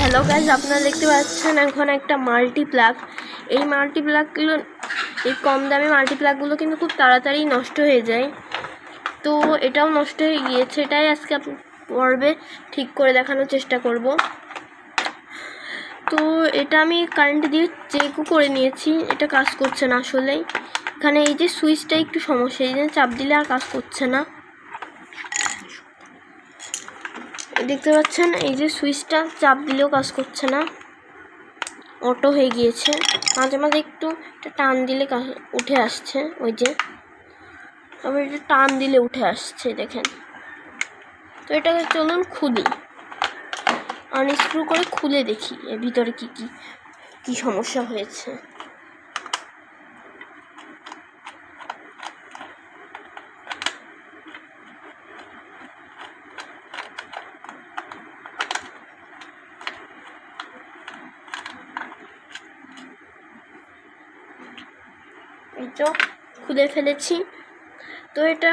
Hello guys আপনারা দেখতে পাচ্ছেন এখন একটা মাল্টি প্লাগ এই মাল্টি প্লাগগুলো এই কম দামে মাল্টি প্লাগগুলো কিন্তু খুব তাড়াতাড়ি নষ্ট হয়ে যায়। তো এটাও নষ্ট হয়ে গিয়েছে, এটাই আজকে পর্বে ঠিক করে দেখানোর চেষ্টা করব। তো এটা আমি কারেন্ট দিয়ে চেকও করে নিয়েছি, এটা কাজ করছে না আসলেই। এখানে এই যে সুইচটা একটু সমস্যা, এই যে চাপ দিলে আর কাজ করছে না। দেখতে পাচ্ছেন, এই যে সুইচটা চাপ দিলেও কাজ করছে না। অটো হয়ে গিয়েছে। মাঝে মাঝে একটু টান দিলে উঠে আসছে, ওই যে। আবার এটা টান দিলে উঠে আসছে, দেখেন। তো এটাকে চলুন খুলি। আনস্ক্রু করে খুলে দেখি, এর ভিতরে কি কি কি সমস্যা হয়েছে। এই খুলে ফেলেছি। তো এটা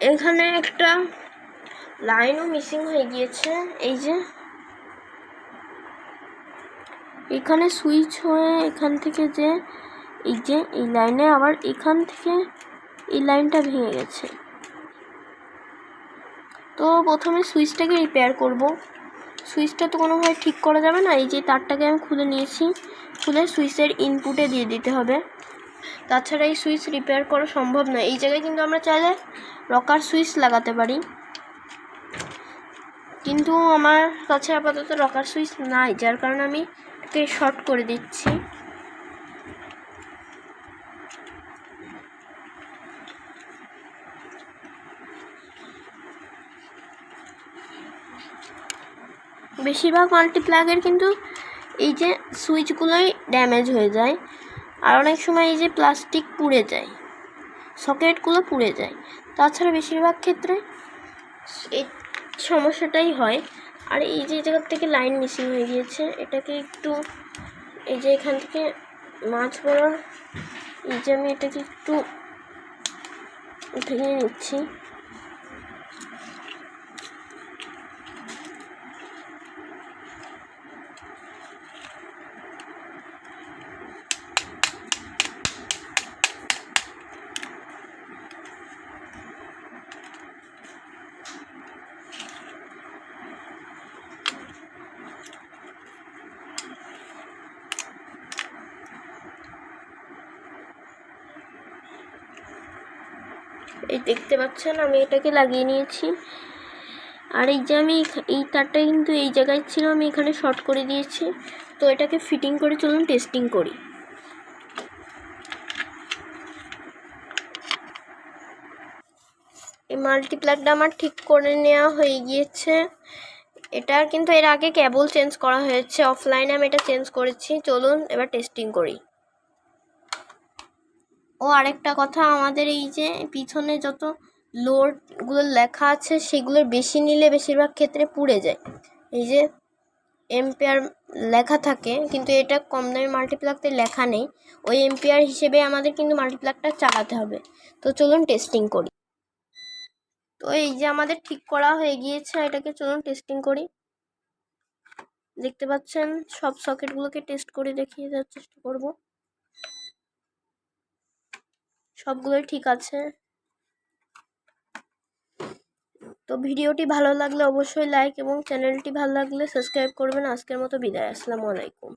এখানে একটা লাইনও মিসিং হয়ে গিয়েছে। এই যে এখানে সুইচ হয়ে এখান থেকে যে এই যে এই লাইনে আবার এখান থেকে এই লাইনটা ভেঙে গেছে। তো প্রথমে সুইচটাকে রিপেয়ার করব। সুইচটা তো কোনোভাবে ঠিক করা যাবে না। এই যে তারটাকে আমি খুলে নিয়েছি। খুলে সুইচের ইনপুটে দিয়ে দিতে হবে। তাছাড়া এই সুইচ রিপেয়ার করা সম্ভব নয়। এই জায়গায় কিন্তু আমরা চাইলে রকার সুইচ লাগাতে পারি। কিন্তু আমার কাছে আপাতত রকার সুইচ নাই, যার কারণে আমি এটাকে শর্ট করে দিচ্ছি। বেশিরভাগ মাল্টিপ্লাগের কিন্তু এই যে সুইচগুলোই ড্যামেজ হয়ে যায়। আর অনেক সময় এই যে প্লাস্টিক পুড়ে যায় সকেটগুলো পুড়ে যায়, তাছাড়া বেশিরভাগ ক্ষেত্রে এই সমস্যাটাই হয়। আর এই যে জায়গার থেকে লাইন মিসিং হয়ে গিয়েছে, এটাকে একটু এই যে এখান থেকে মাছ বড়ার এই যে আমি এটাকে একটু উঠে নিয়ে নিচ্ছি। এই দেখতে পাচ্ছেন আমি এটাকে লাগিয়ে নিয়েছি। আর এই যে আমি এই তারটা কিন্তু এই জায়গায় ছিল, আমি এখানে শর্ট করে দিয়েছি। তো এটাকে ফিটিং করে চলুন টেস্টিং করি। এই মাল্টিপ্লাগটা আমার ঠিক করে নেওয়া হয়ে গিয়েছে। এটার কিন্তু এর আগে কেবল চেঞ্জ করা হয়েছে। অফলাইনে আমি এটা চেঞ্জ করেছি। চলুন এবার টেস্টিং করি। ও আরেকটা কথা, আমাদের এই যে পিছনে যত লোডগুলো লেখা আছে সেগুলোর বেশি নিলে বেশিরভাগ ক্ষেত্রে পুড়ে যায়। এই যে এম্পিয়ার লেখা থাকে, কিন্তু এটা কম দামি মাল্টিপ্লাগতে লেখা নেই। ওই এম্পিয়ার হিসেবে আমাদের কিন্তু মাল্টিপ্লাগটা চালাতে হবে। তো চলুন টেস্টিং করি। তো এই যে আমাদের ঠিক করা হয়ে গিয়েছে, এটাকে চলুন টেস্টিং করি। দেখতে পাচ্ছেন, সব সকেটগুলোকে টেস্ট করে দেখিয়ে দেওয়ার চেষ্টা করব। সবগুলোই ঠিক আছে। তো ভিডিওটি ভালো লাগলে অবশ্যই লাইক এবং চ্যানেলটি ভালো লাগলে সাবস্ক্রাইব করবেন। আজকের মতো বিদায়। আসসালামু আলাইকুম।